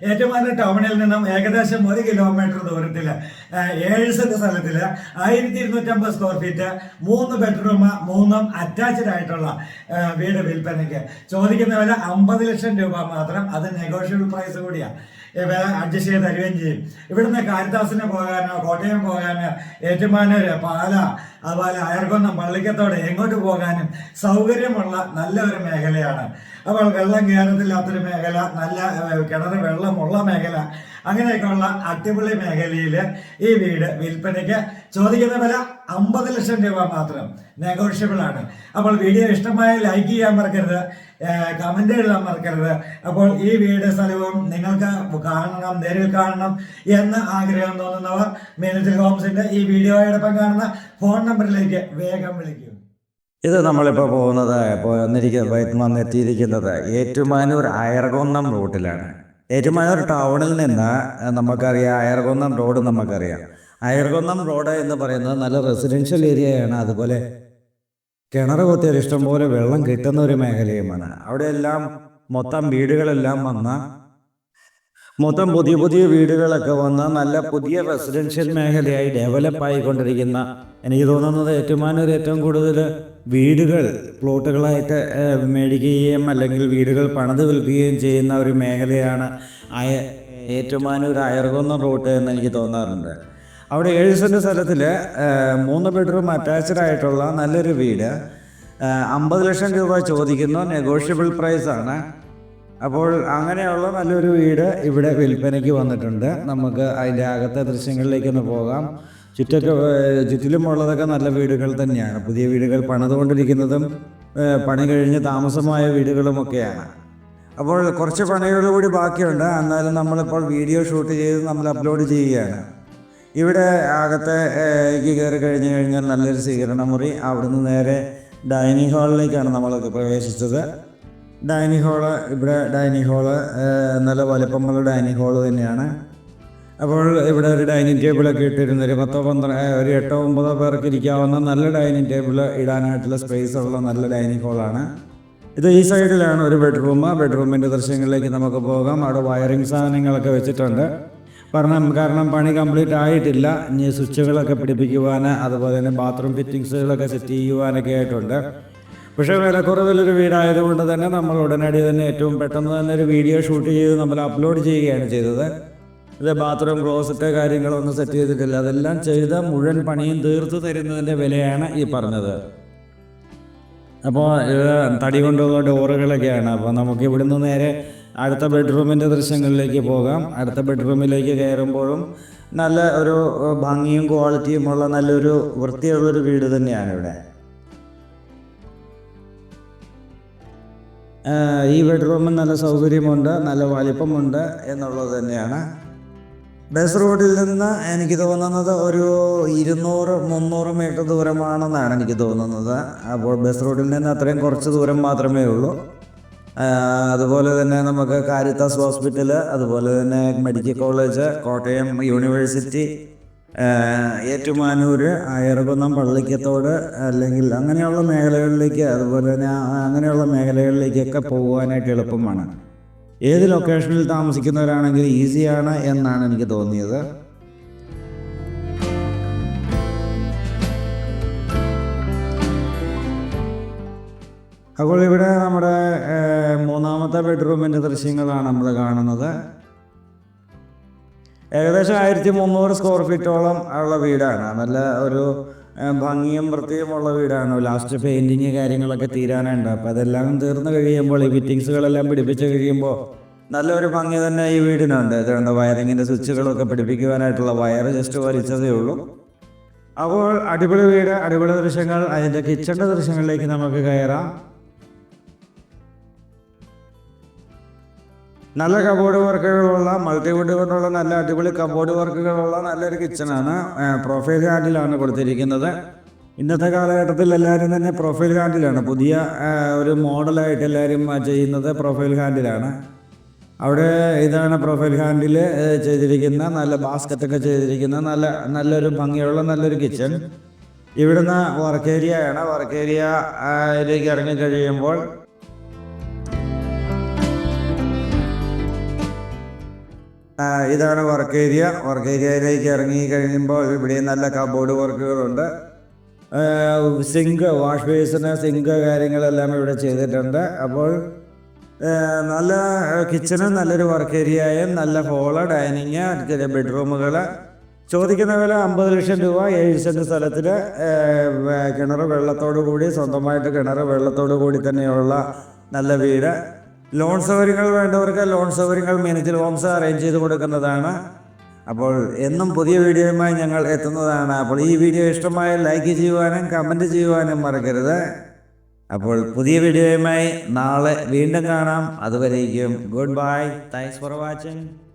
ഏറ്റുമാനൂർ ടൗണിൽ നിന്നും ഏകദേശം ഒരു കിലോമീറ്റർ ദൂരത്തിൽ ഏഴ് സെന്റ് സ്ഥലത്തിൽ ആയിരത്തി ഇരുന്നൂറ്റമ്പത് സ്ക്വയർ ഫീറ്റ് മൂന്ന് ബെഡ്റൂം മൂന്നും അറ്റാച്ച്ഡ് ആയിട്ടുള്ള വീട് വിൽപ്പനയ്ക്ക്. ചോദിക്കുന്ന വില അമ്പത് ലക്ഷം രൂപ മാത്രം. അത് നെഗോഷ്യബിൾ പ്രൈസ് കൂടിയാണ് വില അഡ്ജസ്റ്റ് ചെയ്ത് തരികയും ചെയ്യും. ഇവിടുന്ന് കാരിത്താസിന് പോകാനോ കോട്ടയം പോകാനോ ഏറ്റുമാനൂർ പാല അതുപോലെ അയർകൊന്നം പള്ളിക്കത്തോടെ എങ്ങോട്ട് പോകാനും സൗകര്യമുള്ള നല്ല ഒരു മേഖലയാണ്. അപ്പോൾ വെള്ളം കയറത്തില്ലാത്തൊരു മേഖല നല്ല ഏഹ്, കിണർ മുള്ള മേഖല. അങ്ങനെയൊക്കെയുള്ള അടിപൊളി മേഖലയിൽ ഈ വീട് വിൽപ്പനയ്ക്ക് ചോദിക്കുന്ന വില അമ്പത് ലക്ഷം രൂപ മാത്രം. നെഗോഷ്യബിൾ ആണ്. അപ്പോൾ വീഡിയോ ഇഷ്ടമായ ലൈക്ക് ചെയ്യാൻ മറക്കരുത്. കമന്റ് എഴുതാൻ മറക്കരുത്. അപ്പോൾ ഈ വീട് സ്ഥലവും നിങ്ങൾക്ക് കാണണം നേരിൽ കാണണം എന്ന് ആഗ്രഹം തോന്നുന്നവർ മേനേജർ ഹോംസിന്റെ ഈ വീഡിയോയോടൊപ്പം കാണുന്ന ഫോൺ നമ്പറിലേക്ക് വേഗം വിളിക്കൂ. ഇത് നമ്മളിപ്പോൾ പോകുന്നത് വന്നിരിക്കുന്നത് വന്നെത്തിയിരിക്കുന്നത് ഏറ്റുമാനൂർ അയർകൊന്നം റൂട്ടിലാണ്. ഏറ്റുമാനൂർ ടൗണിൽ നിന്ന് നമുക്കറിയാം അയർകുന്നം റോഡ് നമുക്കറിയാം. അയർകുന്നം റോഡ് എന്ന് പറയുന്നത് നല്ല റെസിഡൻഷ്യൽ ഏരിയയാണ് അതുപോലെ കിണർ കുത്തിയാൽ ഇഷ്ടംപോലെ വെള്ളം കിട്ടുന്ന ഒരു മേഖലയുമാണ്. അവിടെയെല്ലാം മൊത്തം വീടുകളെല്ലാം വന്ന മൊത്തം പുതിയ പുതിയ വീടുകളൊക്കെ വന്ന് നല്ല പുതിയ റെസിഡൻഷ്യൽ മേഖലയായി ഡെവലപ്പ് ആയിക്കൊണ്ടിരിക്കുന്ന എനിക്ക് തോന്നുന്നത് ഏറ്റുമാനൂർ ഏറ്റവും കൂടുതൽ വീടുകൾ പ്ലോട്ടുകളായിട്ട് മേടിക്കുകയും അല്ലെങ്കിൽ വീടുകൾ പണിത് വിൽക്കുകയും ചെയ്യുന്ന ഒരു മേഖലയാണ് അയ ഏറ്റുമാനൂർ അയർകുന്ന റൂട്ട് എന്ന് എനിക്ക് തോന്നാറുണ്ട്. അവിടെ ഏഴ് സെന്റ് സ്ഥലത്തിൽ മൂന്ന് ബെഡ്റൂം അറ്റാച്ച്ഡ് ആയിട്ടുള്ള നല്ലൊരു വീട്. അമ്പത് ലക്ഷം രൂപ ചോദിക്കുന്നു നെഗോഷ്യബിൾ പ്രൈസാണ് അപ്പോൾ അങ്ങനെയുള്ള നല്ലൊരു വീട് ഇവിടെ വിൽപ്പനയ്ക്ക് വന്നിട്ടുണ്ട്. നമുക്ക് അതിന്റെ അകത്തെ ദൃശ്യങ്ങളിലേക്കൊന്ന് പോകാം. ചുറ്റൊക്കെ ചുറ്റിലുമുള്ളതൊക്കെ നല്ല വീടുകൾ തന്നെയാണ്. പുതിയ വീടുകൾ പണിതുകൊണ്ടിരിക്കുന്നതും പണി കഴിഞ്ഞ് താമസമായ വീടുകളുമൊക്കെയാണ്. അപ്പോൾ കുറച്ച് പണികൾ കൂടി ബാക്കിയുണ്ട്. എന്നാലും നമ്മളിപ്പോൾ വീഡിയോ ഷൂട്ട് ചെയ്ത് നമ്മൾ അപ്ലോഡ് ചെയ്യുകയാണ്. ഇവിടെ അകത്തെ കയറി കഴിഞ്ഞ് കഴിഞ്ഞാൽ നല്ലൊരു സ്വീകരണ മുറി അവിടുന്ന് നേരെ ഡൈനിങ് ഹാളിലേക്കാണ് നമ്മൾ പ്രവേശിച്ചത്. ഡൈനിങ് ഹാൾ ഇവിടെ ഡൈനിങ് ഹാൾ നല്ല വലിപ്പമുള്ള ഡൈനിങ് ഹാൾ തന്നെയാണ്. അപ്പോൾ ഇവിടെ ഒരു ഡൈനിങ് ടേബിളൊക്കെ ഇട്ടിരുന്ന ഒരു പത്തോ പന്ത്രണ്ട് ഒരു എട്ടോ ഒമ്പതോ പേർക്ക് ഇരിക്കാവുന്ന നല്ല ഡൈനിങ് ടേബിൾ ഇടാനായിട്ടുള്ള സ്പേസ് ഉള്ള നല്ല ഡൈനിങ് ഹോളാണ് ഇത് ഈ സൈഡിലാണ് ഒരു ബെഡ്റൂം. ബെഡ്റൂമിന്റെ ദൃശ്യങ്ങളിലേക്ക് നമുക്ക് പോകാം. അവിടെ വയറിംഗ് സാധനങ്ങളൊക്കെ വെച്ചിട്ടുണ്ട്. കാരണം കാരണം പണി കംപ്ലീറ്റ് ആയിട്ടില്ല. ഇനി സ്വിച്ചുകളൊക്കെ പിടിപ്പിക്കുവാൻ അതുപോലെ തന്നെ ബാത്റൂം ഫിറ്റിങ്സുകളൊക്കെ സെറ്റ് ചെയ്യുവാനൊക്കെ ആയിട്ടുണ്ട്. പക്ഷേ വിലക്കുറവിലൊരു വീടായതുകൊണ്ട് തന്നെ നമ്മൾ ഉടനടി തന്നെ ഏറ്റവും പെട്ടെന്ന് തന്നെ ഒരു വീഡിയോ ഷൂട്ട് ചെയ്ത് നമ്മൾ അപ്ലോഡ് ചെയ്യുകയാണ് ചെയ്തത്. ഇത് ബാത്റൂം ക്ലോസറ്റ് കാര്യങ്ങളൊന്നും സെറ്റ് ചെയ്തിട്ടില്ല. അതെല്ലാം ചെയ്ത മുഴുവൻ പണിയും തീർത്തു തരുന്നതിന്റെ വിലയാണ് ഈ പറഞ്ഞത്. അപ്പോൾ തടി കൊണ്ടുള്ള ഡോറുകളൊക്കെയാണ്. അപ്പോൾ നമുക്ക് ഇവിടുന്ന് നേരെ അടുത്ത ബെഡ്റൂമിന്റെ ദൃശ്യങ്ങളിലേക്ക് പോകാം. അടുത്ത ബെഡ്റൂമിലേക്ക് കയറുമ്പോഴും നല്ല ഒരു ഭംഗിയും ക്വാളിറ്റിയുമുള്ള നല്ലൊരു വൃത്തിയുള്ളൊരു വീട് തന്നെയാണ് ഇവിടെ. ഈ ബെഡ്റൂമിൽ നല്ല സൗകര്യമുണ്ട് നല്ല വലിപ്പമുണ്ട് എന്നുള്ളത് തന്നെയാണ് ബസ് റോഡിൽ നിന്ന് എനിക്ക് തോന്നുന്നത് ഒരു ഇരുന്നൂറ് മുന്നൂറ് മീറ്റർ ദൂരമാണെന്നാണ് എനിക്ക് തോന്നുന്നത്. അപ്പോൾ ബസ് റോഡിൽ നിന്ന് അത്രയും കുറച്ച് ദൂരം മാത്രമേ ഉള്ളൂ. അതുപോലെ തന്നെ നമുക്ക് കാരിത്താസ് ഹോസ്പിറ്റൽ അതുപോലെ തന്നെ medical college Kottayam university Ettumanoor Ayarkunnam Pallikkathodu അല്ലെങ്കിൽ അങ്ങനെയുള്ള മേഖലകളിലേക്ക് അതുപോലെ തന്നെ അങ്ങനെയുള്ള മേഖലകളിലേക്കൊക്കെ പോകുവാനായിട്ട് എളുപ്പമാണ്. ഏത് ലൊക്കേഷനിൽ താമസിക്കുന്നവരാണെങ്കിൽ ഈസിയാണ് എന്നാണ് എനിക്ക് തോന്നിയത്. അപ്പോൾ ഇവിടെ നമ്മുടെ മൂന്നാമത്തെ ബെഡ്റൂമിന്റെ ദൃശ്യങ്ങളാണ് നമ്മൾ കാണുന്നത്. ഏകദേശം ആയിരത്തി മുന്നൂറ് സ്ക്വയർ ഫീറ്റോളം ഉള്ള വീടാണ്. നല്ല ഒരു ഭംഗിയും വൃത്തിയുമുള്ള വീടാണ്. ലാസ്റ്റ് പെയിന്റിങ് കാര്യങ്ങളൊക്കെ തീരാനുണ്ട്. അപ്പോൾ അതെല്ലാം തീർന്നു കഴിയുമ്പോൾ ഈ ഫിറ്റിങ്സുകളെല്ലാം പിടിപ്പിച്ച് കഴിയുമ്പോൾ നല്ലൊരു ഭംഗി തന്നെ ഈ വീടിനുണ്ട്. ഇതുകൊണ്ട് വയറിങ്ങിന്റെ സ്വിച്ചുകളൊക്കെ പിടിപ്പിക്കുവാനായിട്ടുള്ള വയർ ജസ്റ്റ് വലിച്ചതേ ഉള്ളൂ. അപ്പോൾ അടിപൊളി വീട് അടിപൊളി ദൃശ്യങ്ങൾ. അതിന്റെ കിച്ചണിന്റെ ദൃശ്യങ്ങളിലേക്ക് നമുക്ക് കയറാം. നല്ല കബോർഡ് വർക്കുകളുള്ള മൾട്ടിവുഡ് കൊണ്ടുള്ള നല്ല അടിപൊളി കബോർഡ് വർക്കുകളുള്ള നല്ലൊരു കിച്ചണാണ് പ്രൊഫൈൽ ഹാൻഡിലാണ് കൊടുത്തിരിക്കുന്നത്. ഇന്നത്തെ കാലഘട്ടത്തിൽ എല്ലാവരും തന്നെ പ്രൊഫൈൽ ഹാൻഡിലാണ് പുതിയ ഒരു മോഡലായിട്ട് എല്ലാവരും ചെയ്യുന്നത് പ്രൊഫൈൽ ഹാൻഡിലാണ് അവിടെ ഇതാണ് പ്രൊഫൈൽ ഹാൻഡിൽ ചെയ്തിരിക്കുന്ന നല്ല ബാസ്ക്കറ്റൊക്കെ ചെയ്തിരിക്കുന്ന നല്ല നല്ലൊരു ഭംഗിയുള്ള നല്ലൊരു കിച്ചൺ ഇവിടുന്ന് വർക്ക് ഏരിയ ആണ്. വർക്ക് ഏരിയയിലേക്ക് ഇറങ്ങി കഴിയുമ്പോൾ ഇതാണ് വർക്ക് ഏരിയ വർക്ക് ഏരിയയിലേക്ക് ഇറങ്ങി കഴിയുമ്പോൾ ഇവിടെ നല്ല കബോർഡ് വർക്കുകളുണ്ട് സിങ്ക് വാഷ് ബേസിന് സിങ്ക് കാര്യങ്ങളെല്ലാം ഇവിടെ ചെയ്തിട്ടുണ്ട്. അപ്പോൾ നല്ല കിച്ചണും നല്ലൊരു വർക്ക് ഏരിയയും നല്ല ഹോൾ ഡൈനിങ് ബെഡ്റൂമുകൾ ചോദിക്കുന്ന വില അമ്പത് ലക്ഷം രൂപ ഏഴ് സെന്റ് സ്ഥലത്തിൽ കിണർ വെള്ളത്തോടു കൂടി സ്വന്തമായിട്ട് കിണർ വെള്ളത്തോടു കൂടി തന്നെയുള്ള നല്ല വീട്. ലോൺ സൗകര്യങ്ങൾ വേണ്ടവർക്ക് ലോൺ സൗകര്യങ്ങൾ മിനിറ്റിൽ ഹോംസ് അറേഞ്ച് ചെയ്ത് കൊടുക്കുന്നതാണ്. അപ്പോൾ എന്നും പുതിയ വീഡിയോയുമായി ഞങ്ങൾ എത്തുന്നതാണ്. അപ്പോൾ ഈ വീഡിയോ ഇഷ്ടമായ ലൈക്ക് ചെയ്യുവാനും കമന്റ് ചെയ്യുവാനും മറക്കരുത്. അപ്പോൾ പുതിയ വീഡിയോയുമായി നാളെ വീണ്ടും കാണാം. അതുവരേക്കും good bye. Thanks for watching.